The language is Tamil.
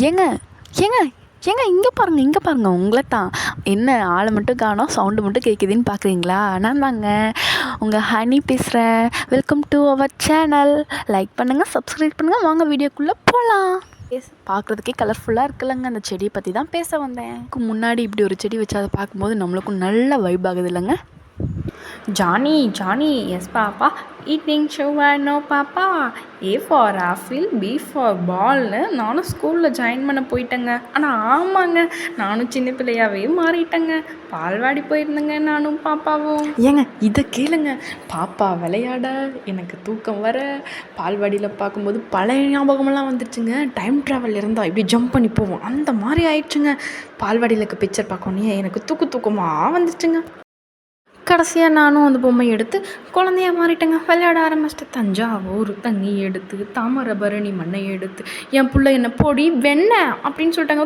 ஏங்க ஏங்க ஏங்க இங்கே பாருங்கள் இங்கே பாருங்கள் உங்களை தான் என்ன ஆளை மட்டும் காணோம் சவுண்டு மட்டும் கேட்குதுன்னு பார்க்குறீங்களா நான் தாங்க உங்கள் ஹனி பேசுகிறேன் welcome to our channel like பண்ணுங்கள் சப்ஸ்கிரைப் பண்ணுங்கள் வாங்க வீடியோக்குள்ளே போகலாம் பேச பார்க்குறதுக்கே கலர்ஃபுல்லாக இருக்குல்லங்க. அந்த செடியை பற்றி தான் பேச வந்தேன். முன்னாடி இப்படி ஒரு செடி வச்சு அதை பார்க்கும்போது நம்மளுக்கும் நல்ல வைப் ஆகுது இல்லைங்க. Johnny, Johnny, yes, Papa. Eating sugar, no, Papa. A for ஆஃபில் பி ஃபார் பால்னு நானும் ஸ்கூலில் ஜாயின் பண்ண போயிட்டேங்க. ஆனால் ஆமாங்க நானும் சின்ன பிள்ளையாவே மாறிட்டேங்க. பால்வாடி போயிருந்தேங்க நானும் பாப்பாவும். ஏங்க இதை கேளுங்க. பாப்பா விளையாட எனக்கு தூக்கம் வர பால்வாடியில் பார்க்கும்போது பழைய ஞாபகமெல்லாம் வந்துருச்சுங்க. டைம் ட்ராவல் இருந்தால் இப்படி ஜம்ப் பண்ணி போவோம். அந்த மாதிரி ஆயிடுச்சுங்க. பால்வாடியில் இருக்க பிக்சர் பார்க்கணும் எனக்கு தூக்கு தூக்கமாக வந்துருச்சுங்க. கடைசியாக நானும் அந்த பொம்மை எடுத்து குழந்தைய மாறிட்டேங்க. விளையாட ஆரம்பிச்சிட்டு தஞ்சாவூர் தண்ணி எடுத்து தாமிரபரணி மண்ணை எடுத்து என் பிள்ளை என்ன பொடி வெண்ணெய் அப்படின்னு சொல்லிட்டாங்க.